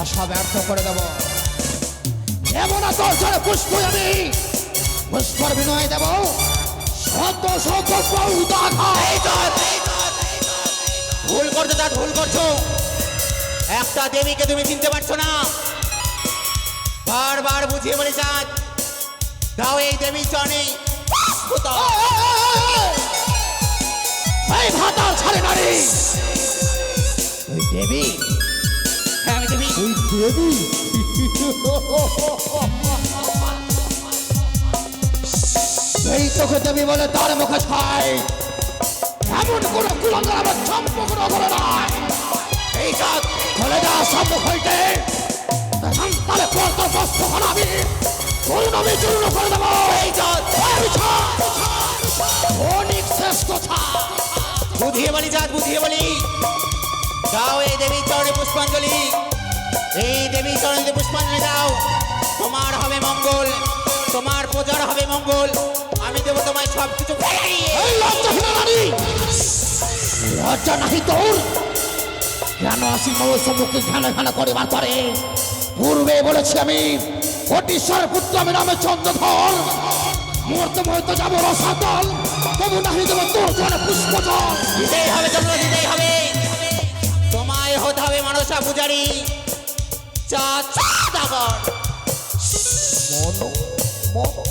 আশা ব্যর্থ করে দেব। তোর পুষ্প আমি। পুষ্পর বিনয় দেব। ভুল করছ তা ভুল করছ। একটা দেবীকে তুমি চিনতে পারছ না। বারবার বুঝিয়ে বলে চাঁদ দাও এই দেবী চনে এই ভাতাল ছাড়ে নারী ওই দেবী। হ্যাঁ আমি দেবী। ওই দেবী। এই তোকে দেবী বলে তার মুখে ছাই। এমন কোন কুলঙ্গার আমার চম্পক করে নাই। এই কাজ চলে যা সম্মুখ হইতে তাহলে পর্ত বস্ত বানাবি করুন আমি চূর্ণ করে দেবো। এই কাজ। অনেক শেষ কথা বুঝিয়ে বলি চাঁদ বুঝিয়ে বলি দাও এই দেবীর চরণে পুষ্পাঞ্জলি। এই দেবীর চরণে পুষ্পাঞ্জলি দাও, তোমার হবে মঙ্গল, তোমার প্রচার হবে মঙ্গল। আমি দেবো তোমায় সব কিছু লজ্জা নাহি তোর। কেন আসি মৌ সম্মুখে ঘানা ঘানা করিবার পরে? পূর্বে বলেছি আমি কোটিশ্বর পুত্র আমি নামে চন্দ্রধর। মরতে মরতে যাব রসাতল। বাবু না হয়ে তোমার তোর ঘরে পুষ্প দিতেই হবে তোমরা দিতেই হবে তোমায় হতে হবে মানসা পূজারি চা চা দাগর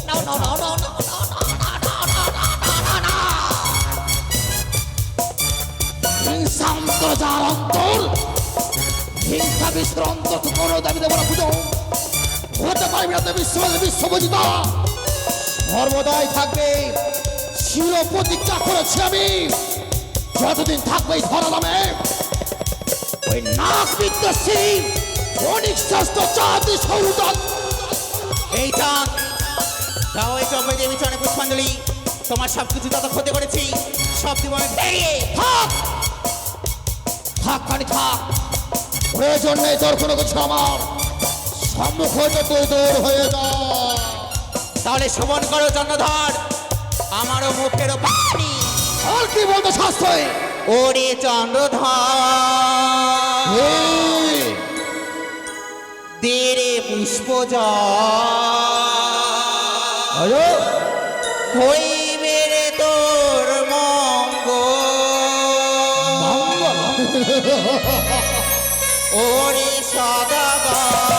নাও নাও থাকবে চির প্রতিজ্ঞা করেছি আমি। যতদিন থাকবে এই ধরা দামে ওই নাক বিদ্বেষী অনেক শ্রেষ্ঠ চাঁদি সৌদান এইটা দাও এই চম্পা দেবী চরণে পুষ্পাঞ্জলি। তোমার সব কিছু যত ক্ষতি করেছি। সব দিব আমি বেরিয়ে থাক। থাক খানি থাক। প্রয়োজন নেই তোর কোনো কিছু আমার। সম্মুখ হইতে তুই দূর হয়ে যা তাহলে শোভন করো চন্দ্রধর। মুখেরও পানি আর কি বলতো শাস্ত্রে? ওরে চন্দ্রধর। দেরে পুষ্প হইবে তোর মঙ্গ। ওরে সদাগর।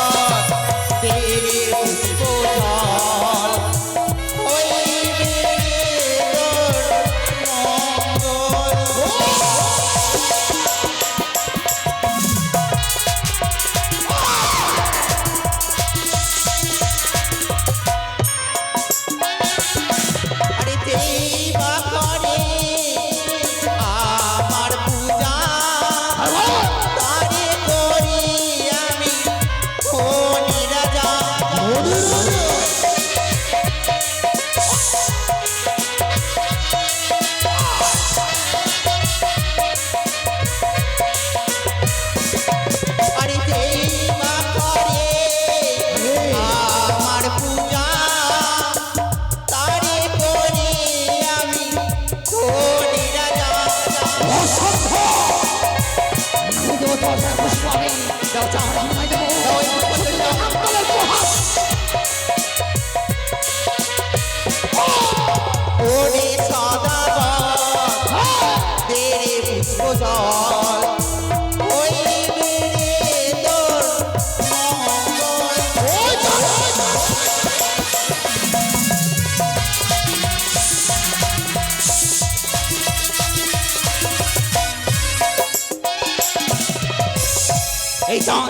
চান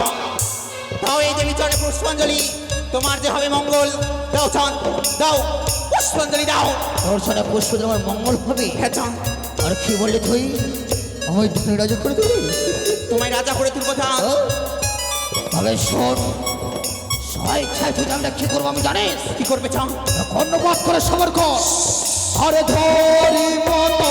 দাও এই দেবী চরণে পুষ্পাঞ্জলি তোমার যে হবে মঙ্গল দাও চান দাও পুষ্পাঞ্জলি দাও। দর্শনে পুষ্প তোমার মঙ্গল হবে? হ্যাঁ চান আর কি বললে তুই? আমায় তুমি রাজা করে তুলি তোমায় রাজা করে তুলবো চান তবে শোন ছয় ছয় তুই আমরা কি করব আমি জানিস? কি করবে চান কর্ণপাত করে সবার কর। আরে ধরি মতো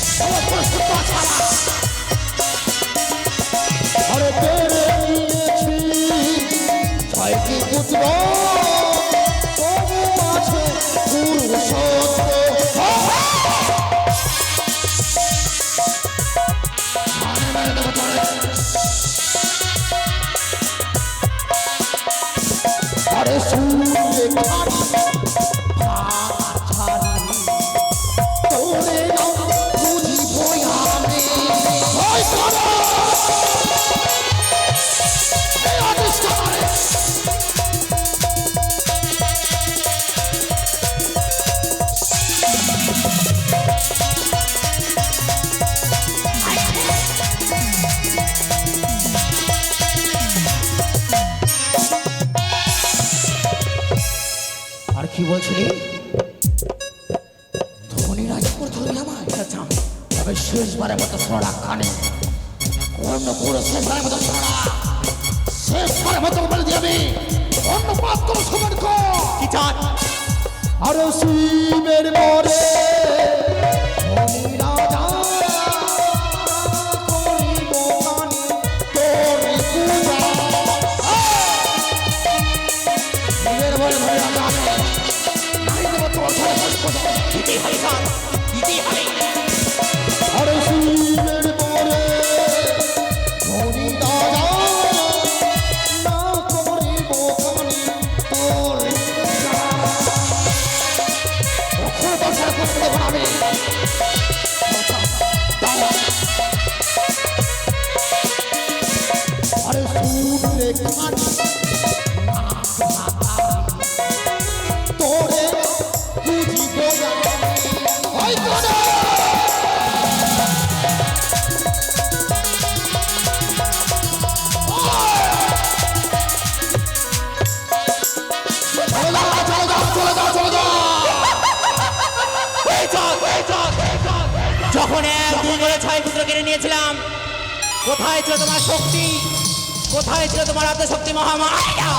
সমস্ত কথা কি বলছিলি ধনী রাজপুর ধরি আমার আচ্ছা, তবে শেষবারের মতো সরা কানে অন্য পুরো শেষবারের মতো সরা শেষবারের মতো বলে আমি অন্য কি চান? আরও সিমের মরে। কোথায় ছিল তোমার শক্তি? কোথায় ছিল তোমার শক্তি মহামায়া?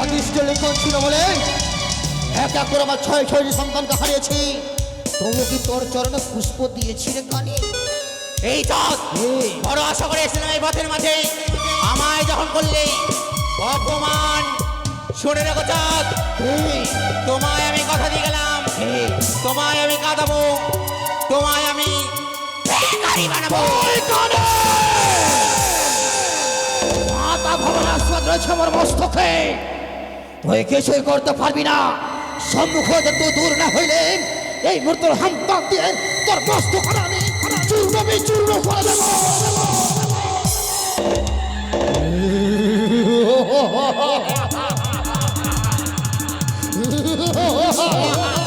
অদৃষ্ট লেখন ছিল বলে এক এক করে আমার ছয় ছয়টি সন্তানকে হারিয়েছি। তবু কি তোর চরণে পুষ্প দিয়েছি রে কানে? এই চাঁদ বড় আশা করে এসেছিলাম এই পথের মাঝে। আমায় যখন করলে অপমান শুনে রেখো চাঁদ। তোমায় আমি কথা দিয়ে গেলাম। তোমায় আমি কাঁদাবো। তোমায় আমি মাতা ভবন আশ্বাদ রয়েছে আমার করতে পারবি না? সম্মুখ দূর না হইলে, এই মুহূর্তের হামপাক দিয়ে তোর মস্তক আমি চূর্ণ বিচূর্ণ করে দেব। জানে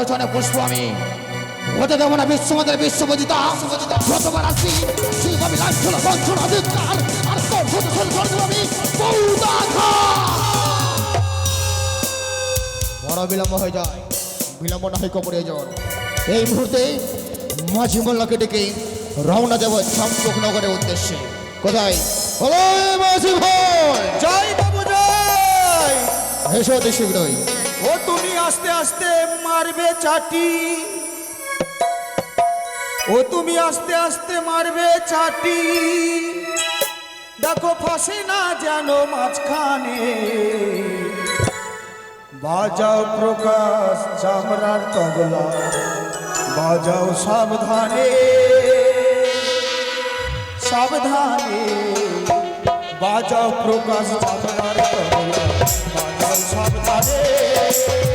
কখনো দেব না যোজনে পুষ্প আমি হতে দেব না বিশ্বমদের বিশ্ববজিতা যতবার আসি শিল্পী বঞ্চনা ধিক্কার আর আমি বড় বিলম্ব হয়ে যায়। বিলম্ব না হয় প্রয়োজন এই মুহূর্তে মাঝি মোল্লাকে ডেকে রওনা দেব চম্পক নগরের উদ্দেশ্যে। কোথায়? হলো মাঝি ভাই। জয় বাবু জয়। এসো অতি শীঘ্রই। ও তুমি আস্তে আস্তে মারবে চাটি। ও তুমি আস্তে আস্তে মারবে চাটি। দেখো ফাঁসে না যেন মাঝখানে। বাজাও প্রকাশ চামড়ার তবলা, বাজাও সাবধানে। সাবধানে। বাজাও প্রকাশ বাজাও সাবধানে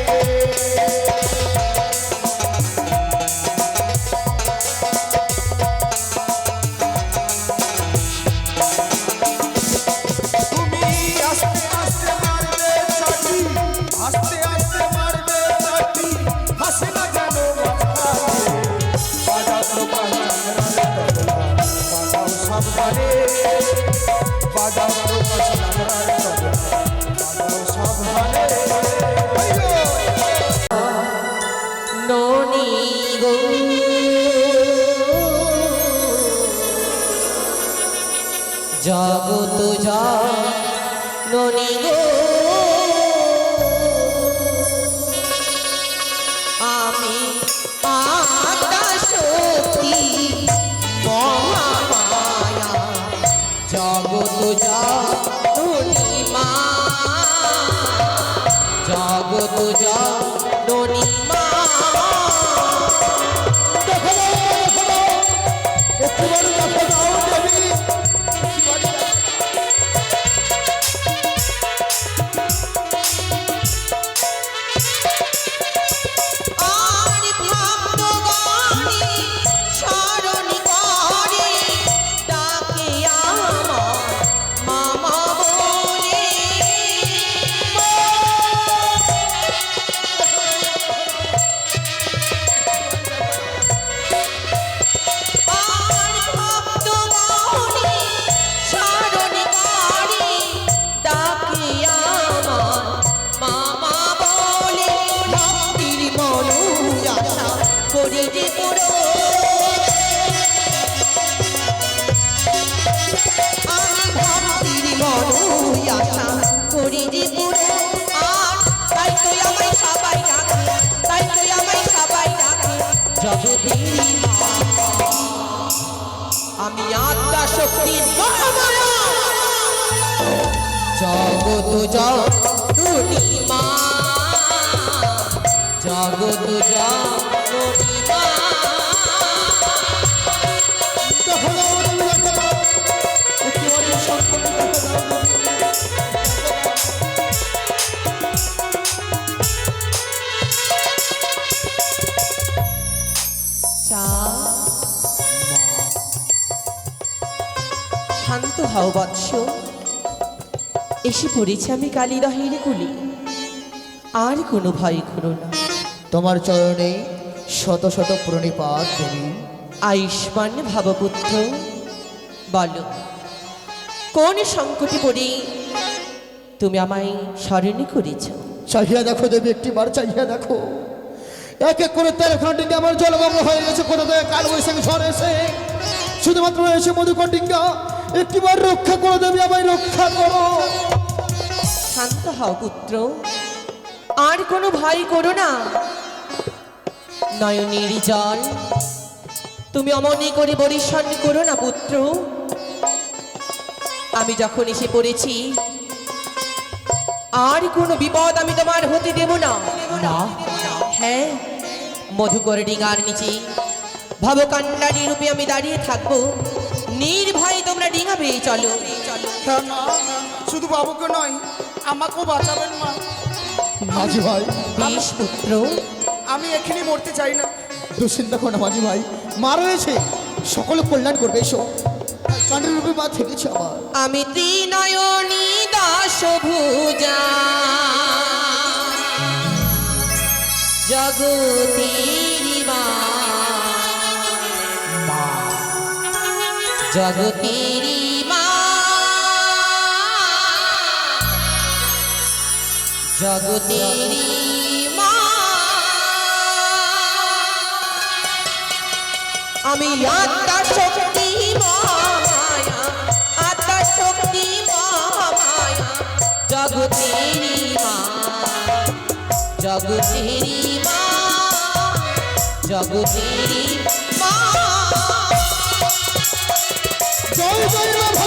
জগত ননি গো। আমি শক্তি মহামায়া। জগত যা মা। জগত যা আত্মা শক্তি মহামায়া জগত জননী মা। জগত জননী হও বৎস। এসে পড়েছি আমি কালী রহের কুলি। আর কোনো ভয় করো না। তোমার চরণে শত শত প্রণিপাত দেবী। আয়ুষ্মান ভাবপুত্র বলো। কোন সংকটে পড়ে তুমি আমায় স্মরণ করেছ? চাহিয়া দেখো দেবী একটিবার চাহিয়া দেখো। এক এক করে তেরো খান্ডিঙ্গে আমার জলমগ্ন হয়ে গেছে। কোথা থেকে কাল বৈশাখী ঝড় এসে শুধুমাত্র এসে মধুকণ্ডিঙ্গা একটিবার রক্ষা করে দেবী আমায় রক্ষা করো। শান্ত হও পুত্র। আর কোনো ভয় করো না। নয়নের জল তুমি অমনি করে বরিশন করো না পুত্র। আমি যখন এসে পড়েছি আর কোনো বিপদ আমি তোমার হতে দেব না। না হ্যাঁ মধুকর ডিঙার নিচে ভবকান্ডারি রূপে আমি দাঁড়িয়ে থাকব। নির্ভয়ে তোমরা ডিঙা পেয়ে চলো মা শুধু বাবুকে নয় আমাকেও বাঁচাবেন মা। মাঝি ভাই। বেশ পুত্র। আমি এখানে মরতে চাই না। দুশ্চিন্তা করো না মাঝি ভাই। মা রয়েছে। সকলে কল্যাণ করবে এসো। চাঁদের রূপে মা থেকেছে আমার। আমি ত্রিনয়নী দাস ভুজা জগতির জগতির মা। জগতির মা। আমি আত্মা শক্তি মায়া আত্মা শক্তি মায়া জগতেরি মা। জগতেরি মা। জগতেরি মা। জয় জয় মা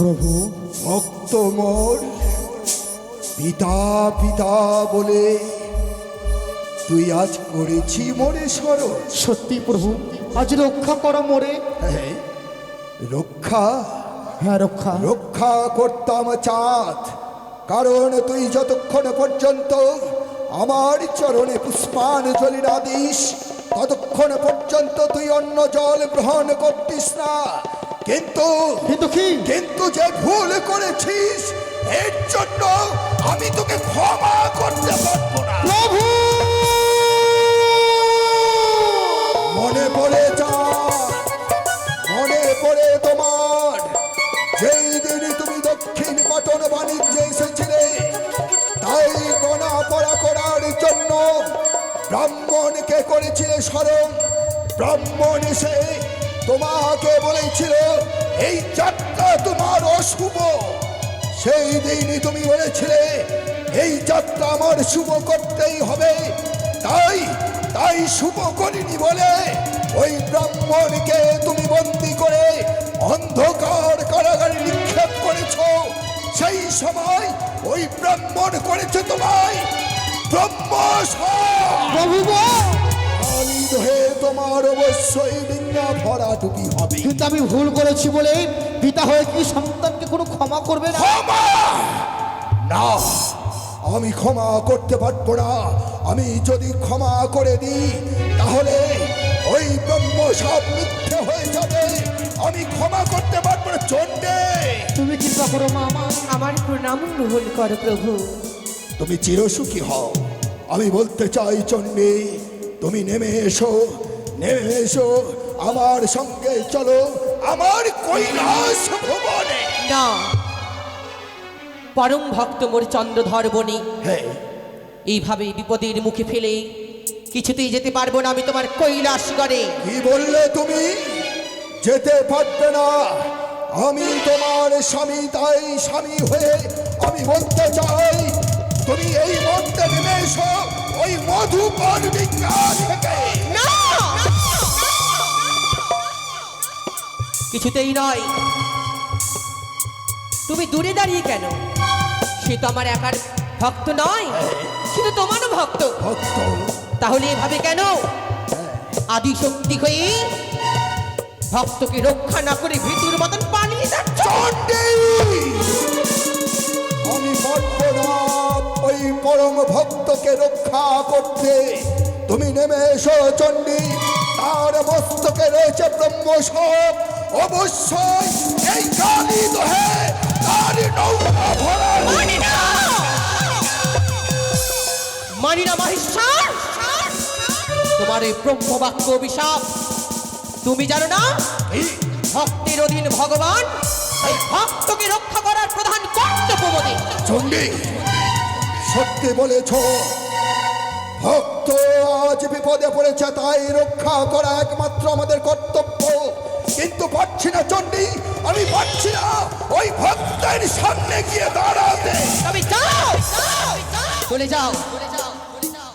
প্রভু ভক্ত মোর পিতা পিতা বলে তুই আজ করেছি মোরে স্মরণ সত্যি প্রভু আজ রক্ষা করো মোরে। রক্ষা। হ্যাঁ রক্ষা। রক্ষা করতাম চাঁদ কারণ তুই যতক্ষণ পর্যন্ত আমার চরণে পুষ্পাঞ্জলি না দিস ততক্ষণ পর্যন্ত তুই অন্য জল গ্রহণ করতিস না। কিন্তু কিন্তু কি? কিন্তু যে ভুল করেছিস এর জন্য আমি তোকে ক্ষমা করতে পারব না। প্রভু! মনে পড়ে যা মনে পড়ে তোমার যেই দিন তুমি দক্ষিণ পাটন বাণিজ্যে এসেছিলে তাই গণা পড়া করার জন্য ব্রাহ্মণকে করেছিলে স্মরণ। ব্রাহ্মণ এসে তোমাকে বলেছিল এই যাত্রা তোমার অশুভ। সেই দিনই তুমি বলেছিলে এই যাত্রা আমার শুভ করতেই হবে। তাই তাই শুভ করিনি বলে ওই ব্রাহ্মণকে তুমি বন্দি করে অন্ধকার কারাগারে নিক্ষেপ করেছ। সেই সময় ওই ব্রাহ্মণ করেছে তোমায় ব্রহ্ম প্রভু হয়ে তোমার অবশ্যই বিজ্ঞা ভরাটুকি হবে। কিন্তু আমি ভুল করেছি বলে পিতা হয়ে কি সন্তানকে কোনো ক্ষমা করবে না? ক্ষমা! না আমি ক্ষমা করতে পারব না। আমি যদি ক্ষমা করে দিই তাহলে ওই ব্রহ্ম সব মিথ্যে হয়ে যাবে। আমি ক্ষমা করতে পারব না চন্ডে তুমি কৃপা করো মা আমার আমার প্রণাম গ্রহণ করো প্রভু। তুমি চিরসুখী হও। আমি বলতে চাই চন্ডী তুমি নেমে এসো। নেমে এসো আমার সঙ্গে চলো আমার কৈলাস ভুবনে। না। পরম ভক্ত মোর চন্দ্রধর বনে। হ্যাঁ এইভাবে বিপদের মুখে ফেলে কিছুতেই যেতে পারব না আমি তোমার কৈলাস করে কি বললে তুমি? যেতে পারবে না। আমি তোমার স্বামী তাই স্বামী হয়ে আমি বলতে চাই তুমি এই মধ্যে নেমে এসো ওই মধুকর বিজ্ঞান থেকে। না! কিছুতেই নয়। তুমি দূরে দাঁড়িয়ে কেন? সে তো আমার একার ভক্ত নয়। সে তো তোমারও ভক্ত। ভক্ত। তাহলে এভাবে কেন? আদি শক্তি হয়ে ভক্তকে রক্ষা না করে ভিতুর মতন পালিয়ে যাচ্ছ? চণ্ডী! আমি পারব না ওই পরম ভক্তকে রক্ষা করতে। তুমি নেমে এসো চণ্ডী। তার মস্তকে রয়েছে ব্রহ্মসব অবশ্যই এই কালী দহে তার নৌকা ভরা। মানি না! মানি না মহেশ্বর! তোমার এই ব্রহ্মবাক্য অভিশাপ তুমি জানো না? ভক্তের অধীন ভগবান এই ভক্তকে রক্ষা করার প্রধান কর্তব্য বোধে। চণ্ডী সত্যি বলেছ ভক্ত আজ বিপদে পড়েছে তাই রক্ষা করা একমাত্র আমাদের কর্তব্য। কিন্তু পারছি না চণ্ডী আমি পারছি না। ওই ভক্তের সামনে গিয়ে দাঁড়াতে। তবে যাও! চলে যাও।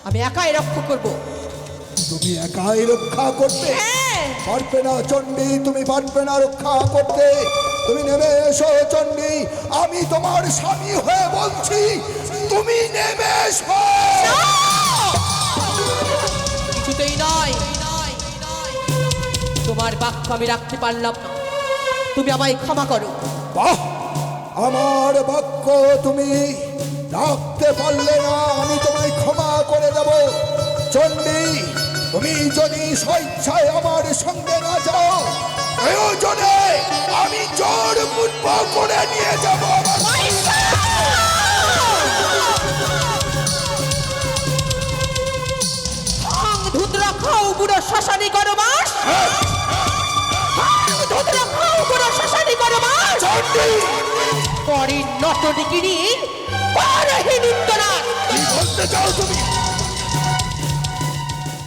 আমি একাই রক্ষা করব। তুমি একাই রক্ষা করতে। হ্যাঁ। পারবে না চণ্ডী তুমি পারবে না রক্ষা করতে। তুমি নেমে এসো চণ্ডী আমি তোমার স্বামী হয়ে বলছি তুমি নেমে এসো। কিছুতেই নয়। তোমার বাক্য আমি রাখতে পারলাম না। তুমি আমায় ক্ষমা করো। বাহ! আমার বাক্য তুমি রাখতে পারলে না আমি তোমায় ক্ষমা করে দেব। চণ্ডী তুমি যদি স্বেচ্ছায় আমার সঙ্গে না যাও প্রয়োজনে আমি জোর পূর্ব করে নিয়ে যাব। ধুতরা খাও বুড়ো শ্মশানি করো বাস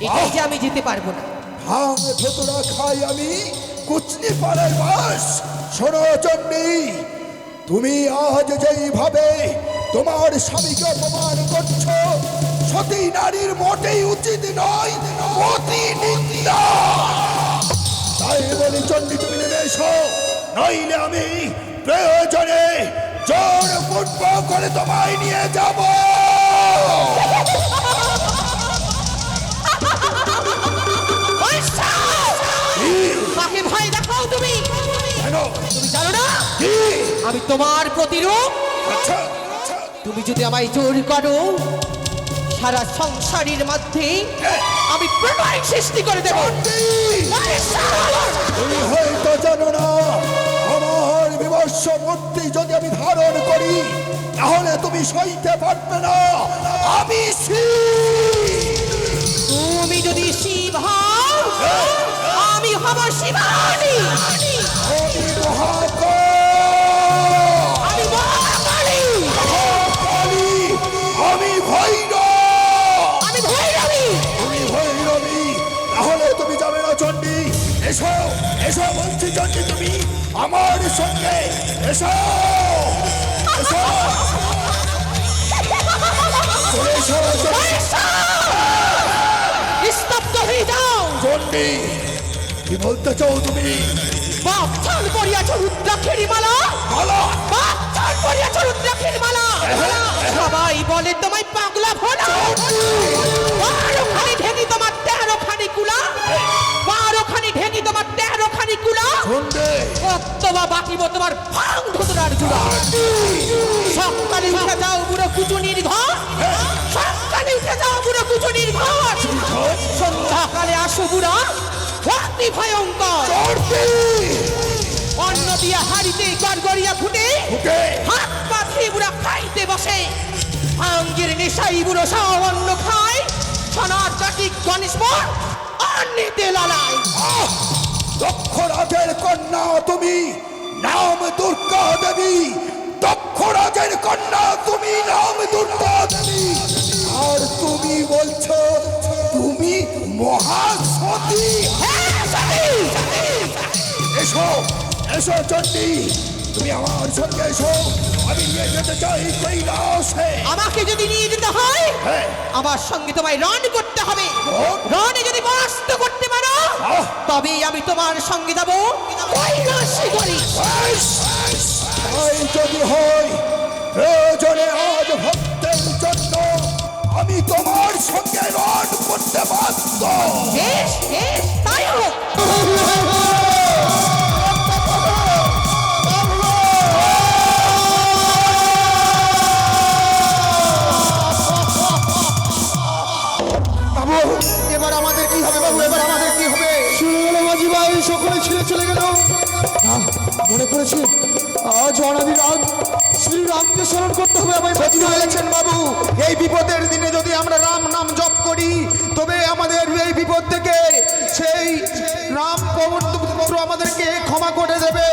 পরে আমি যেতে পারব না। ভাঙ খাই আমি কুচনি পাড়ার বাস। শোনো চণ্ডী তুমি আজ যেইভাবে তোমার স্বামীকে অপমান করছ সতী নারীর মোটেই উচিত নয় অতি নিন্দা। তাই বলি চণ্ডী তুমি নেমে এসো। নইলে আমি প্রয়োজনে জোর ফুটব করে তোমায় নিয়ে যাব। কাকে ভয় দেখাও তুমি। কেন? তুমি জানো না? আমি তোমার প্রতিরূপ। আচ্ছা আচ্ছা। তুমি যদি আমায় জোর করো সারা সংসারের মধ্যে আমি প্রণয় সৃষ্টি করে দেব। তুমি হয়তো জানো না আমার বিমর্ষ মূর্তি যদি আমি ধারণ করি তাহলে তুমি সইতে পারবে না। আমি। তুমি যদি শিব হও আমি হব শিবানী। আমি মহাকাল। তুমি আমার সঙ্গে এসো! এসো! চলে এসো স্তব্ধ হয়ে যাও। চণ্ডী কি বলতে চাও তুমি? বাপ পড়িয়াছ রুদ্রাক্ষেরই মালা। বলো বাপ পড়িয়াছ রুদ্রাক্ষের মালা। সবাই বলে তোমায় পাগলা ভোলা। বারো খানি তোমার তেরো খানি কুলা। বারো খানি ঢেকি তোমার খানি কুলা? চণ্ডী কত্তবা বাকিব তোমার ভাং ধুতরার জুড়া। সকালে উঠে যাও বুড়ো কুচুনির ঘর। সকালে উঠে যাও বুড়ো কুচুনির ঘর। সন্ধ্যাকালে আসো বুড়া। অতি ভয়ঙ্কর। অন্ন দিয়া হাড়িতে গড়গড়িয়া ফুটে। হাত পা বুড়া খাইতে বসে। ভাঙ্গের নেশাই বুড়ো সব অন্ন খায়। সোনার চাটি গণেশ অন্নিতে লালায়। আহ! দক্ষ রাজের কন্যা তুমি নাম দুর্গা দেবী দক্ষ রাজের কন্যা তুমি নাম দুর্গা দেবী আর তুমি বলছো তুমি মহাসতী হ্যাঁ, এসো এসো চণ্ডী তুমি আমার সঙ্গে এসো আমি নিয়ে যেতে চাই কৈলাসে আমাকে যদি নিয়ে যেতে হয় হ্যাঁ। আমার সঙ্গে তোমায় রন করতে হবে রণ? রনে যদি পরাস্ত করতে পারো! তবে আমি তোমার সঙ্গে যাব। যদি হয় প্রয়োজনে আজ ভক্তের জন্য আমি তোমার সঙ্গে রণ করতে বাধ্য। তাই হোক। ছেড়ে চলে গেল। মনে করেছি আজ অনাদি রাত শ্রী রামকে স্মরণ করতে হবে আমায় সত্যি বলেছেন বাবু। এই বিপদের দিনে যদি আমরা রাম নাম জপ করি তবে আমাদের এই বিপদ থেকে সেই রাম পবন আমাদেরকে ক্ষমা করে দেবে।